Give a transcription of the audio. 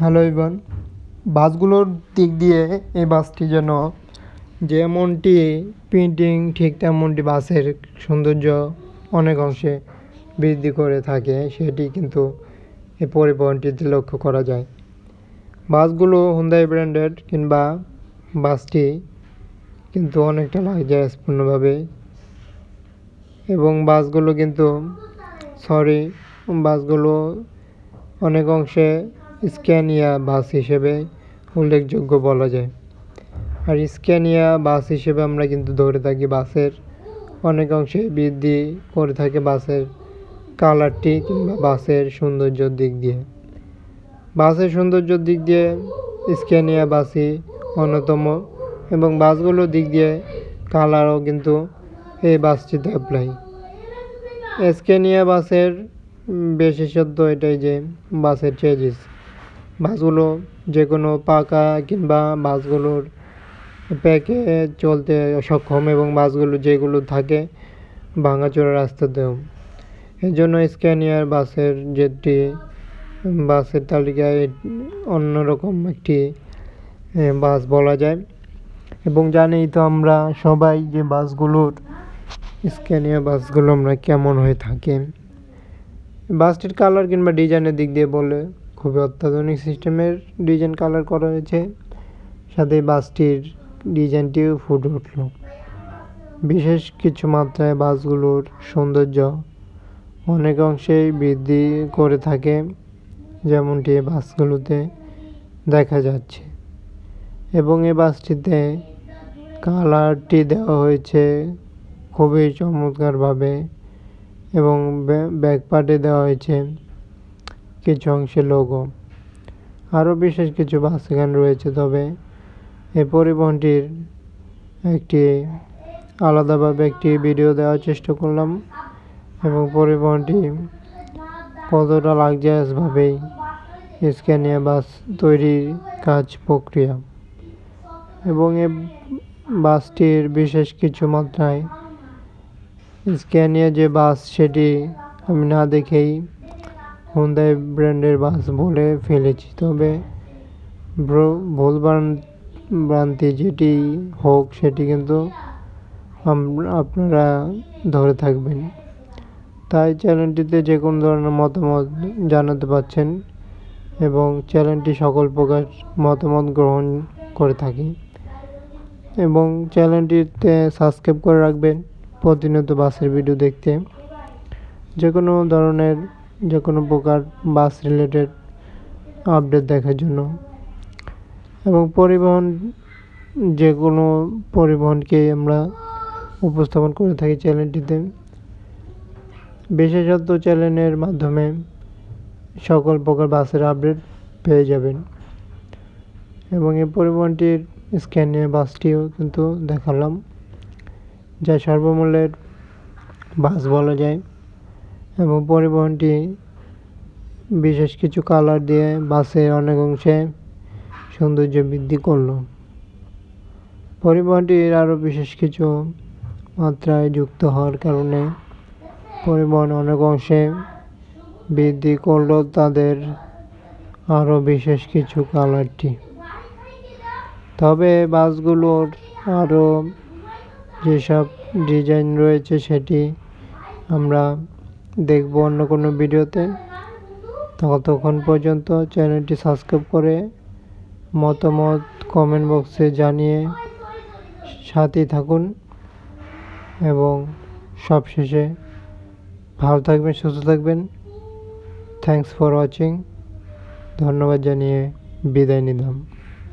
Hello Ivan বাসগুলোর দিক দিয়ে এই বাসটি যেন যেমনটি প্রিন্টিং ঠিক তেমনটি বাসের সৌন্দর্য অনেক অংশে বৃদ্ধি করে থাকে, সেটি কিন্তু এই পরিবহনটিতে লক্ষ্য করা যায়। বাসগুলো হুন্দাই ব্র্যান্ডেড কিংবা বাসটি কিন্তু অনেকটা লাক্সারিয়াসপূর্ণভাবে এবং বাসগুলো কিন্তু সরি বাসগুলো অনেক অংশে স্ক্যানিয়া বাস হিসেবে উল্লেখযোগ্য বলা যায়। আর স্ক্যানিয়া বাস হিসেবে আমরা কিন্তু ধরে থাকি বাসের অনেক অংশে বৃদ্ধি করে থাকে বাসের কালারটি কিংবা বাসের সৌন্দর্যর দিক দিয়ে। বাসের সৌন্দর্যর দিক দিয়ে স্ক্যানিয়া বাসই অন্যতম এবং বাসগুলোর দিক দিয়ে কালারও কিন্তু এই বাসটিতে অ্যাপ্লাই স্ক্যানিয়া বাসের বিশেষত্ব এটাই যে বাসের চেজিস বাসগুলো যে কোনো পাকা কিংবা বাসগুলোর প্যাকে চলতে সক্ষম এবং বাসগুলো যেগুলো থাকে ভাঙাচোরা রাস্তাতেও এই জন্য স্ক্যানিয়ার বাসের যেটি, বাসের তালিকায় অন্যরকম একটি বাস বলা যায়। এবং জানেই তো আমরা সবাই যে বাসগুলোর, স্ক্যানিয়া বাসগুলো আমরা কেমন হয়ে থাকে। বাসটির কালার কিংবা ডিজাইনের দিক দিয়ে বলে খুবই অত্যাধুনিক সিস্টেমের ডিজাইন কালার করা হয়েছে। সাথে বাসটির ডিজাইনটিও ফুটে উঠল। বিশেষ কিছু মাত্রায় বাসগুলোর সৌন্দর্য অনেক অংশেই বৃদ্ধি করে থাকে, যেমনটি এই বাসগুলোতে দেখা যাচ্ছে। এবং এই বাসটিতে কালারটি দেওয়া হয়েছে খুবই চমৎকারভাবে এবং ব্যাক পার্টে দেওয়া হয়েছে। কিছু অংশে লোগো আরও বিশেষ কিছু বাস এখানে রয়েছে, তবে এই পরিবহনটির একটি আলাদাভাবে একটি ভিডিও দেওয়ার চেষ্টা করলাম এবং পরিবহনটি কতটা লাক্সারিয়াসভাবেই স্ক্যানিয়া বাস তৈরির কাজ প্রক্রিয়া। এবং এ বাসটির বিশেষ কিছু মাত্রায় স্ক্যানিয়া যে বাস, সেটি আমি না দেখেই হুন্দাই ব্র্যান্ডের বাস বলে ফেলেছি। তবে ভুল ভ্রান- ভ্রান্তি যেটি হোক, সেটি কিন্তু আপনারা ধরে থাকবেন। তাই চ্যানেলটিতে যে কোনো ধরনের মতামত জানাতে পারছেন এবং চ্যানেলটি সকল প্রকার মতামত গ্রহণ করে থাকি এবং চ্যানেলটিতে সাবস্ক্রাইব করে রাখবেন প্রতিনিয়ত বাসের ভিডিও দেখতে। যে কোনো ধরনের যে কোনো প্রকার বাস রিলেটেড আপডেট দেখার জন্য। এবং পরিবহন যে কোনো পরিবহনকেই আমরা উপস্থাপন করে থাকি চ্যানেলটিতে বিশেষত চ্যানেলের মাধ্যমে সকল প্রকার বাসের আপডেট পেয়ে যাবেন। এবং এই পরিবহনটির স্ক্যানিয়ার বাসটিও কিন্তু দেখালাম। যা সর্বমূল্যের বাস বলা যায়। এবং পরিবহনটি বিশেষ কিছু কালার দিয়ে বাসের অনেক অংশে সৌন্দর্য বৃদ্ধি করল। পরিবহনটির আরও বিশেষ কিছু মাত্রায় যুক্ত হওয়ার কারণে পরিবহন অনেক অংশে বৃদ্ধি করল তাদের আরও বিশেষ কিছু কালারটি তবে বাসগুলোর আরও যেসব ডিজাইন রয়েছে সেটি আমরা দেখব অন্য কোনো ভিডিওতে। ততক্ষণ পর্যন্ত চ্যানেলটি সাবস্ক্রাইব করে মতামত কমেন্ট বক্সে জানিয়ে সাথেই থাকুন এবং সবশেষে ভালো থাকবেন, সুস্থ থাকবেন। থ্যাংকস ফর ওয়াচিং ধন্যবাদ জানিয়ে বিদায় নিলাম।